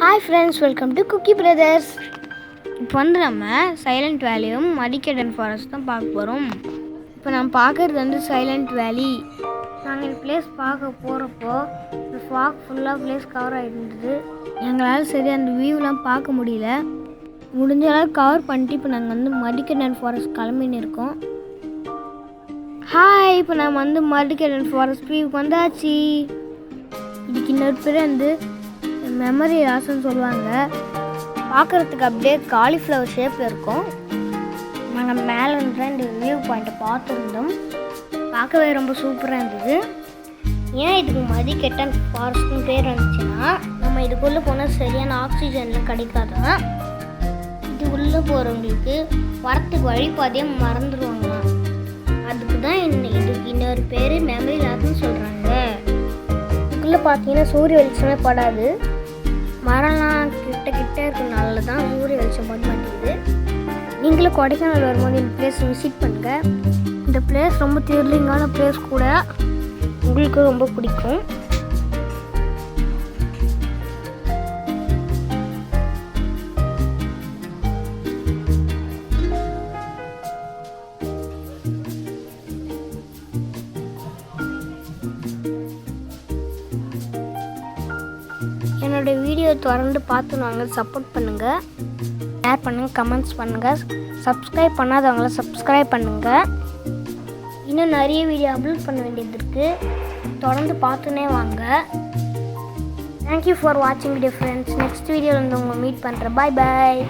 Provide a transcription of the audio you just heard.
Hi friends welcome to cookie brothers இப்போ வந்து நம்ம சைலண்ட் வேலியும் மடிக்கடன் ஃபாரஸ்ட் தான் பார்க்க போகிறோம் இப்போ நம்ம பார்க்குறது வந்து சைலண்ட் வேலி நாங்கள் இந்த பிளேஸ் பார்க்க போகிறப்போ இந்த ஃபாக் ஃபுல்லாக பிளேஸ் கவர் ஆகிருந்தது எங்களால் சரி அந்த வியூலாம் பார்க்க முடியல. முடிஞ்ச அளவுக்கு கவர் பண்ணிட்டு இப்போ நாங்கள் வந்து மடிக்கடன் ஃபாரஸ்ட் கிளம்பின்னு இருக்கோம். ஹாய் இப்போ நம்ம வந்து மடிக்கடன் ஃபாரஸ்ட் வியூக்கு வந்தாச்சு. இதுக்கு இன்னொரு பேர் வந்து மெமரி ராசன்னு சொல்லுவாங்க. பார்க்குறதுக்கு அப்படியே காலிஃப்ளவர் ஷேப்பில் இருக்கும். நாங்கள் மேலே இருந்து இந்த வியூ பாயிண்ட்டை பார்த்துருந்தோம். பார்க்கவே ரொம்ப சூப்பராக இருந்தது. ஏன் இதுக்கு மதிக்கெட்டன் ஃபாரஸ்ட்னு பேர் வந்துச்சுன்னா நம்ம இதுக்குள்ளே போனால் சரியான ஆக்சிஜன்லாம் கிடைக்காதான் இது உள்ளே போகிறவங்களுக்கு வரத்துக்கு வழிபாதையை மறந்துடுவாங்களாம் அதுக்கு தான் இன்ன- இதுக்கு இன்னொரு பேர் மெமரி லாஸ்ன்னு சொல்கிறாங்க இதுக்குள்ளே பார்த்தீங்கன்னா சூரிய வெளிச்சமே படாது. மரம்லாம் கிட்ட கிட்ட இருக்கிறனால தான் ஊர் வெளிச்சம் பட மாட்டேங்குது நீங்களும் கொடைக்கானல் வரும்போது இந்த பிளேஸ் விசிட் பண்ணுங்க. இந்த பிளேஸ் ரொம்ப த்ரில்லிங்கான பிளேஸ் கூட உங்களுக்கு ரொம்ப பிடிக்கும். என்னுடைய வீடியோ தொடர்ந்து பார்த்து நாங்கள் சப்போர்ட் பண்ணுங்கள் ஷேர் பண்ணுங்கள் கமெண்ட்ஸ் பண்ணுங்கள் சப்ஸ்கிரைப் பண்ணாதவங்கள சப்ஸ்கிரைப் பண்ணுங்கள் இன்னும் நிறைய வீடியோ அப்லோட் பண்ண வேண்டியது இருக்குது தொடர்ந்து பார்த்துனே வாங்க. தேங்க்யூ ஃபார் வாட்சிங் வீடியோ ஃப்ரெண்ட்ஸ் நெக்ஸ்ட் வீடியோவில் வந்து உங்களை மீட் பண்ணுறேன் பாய் பாய்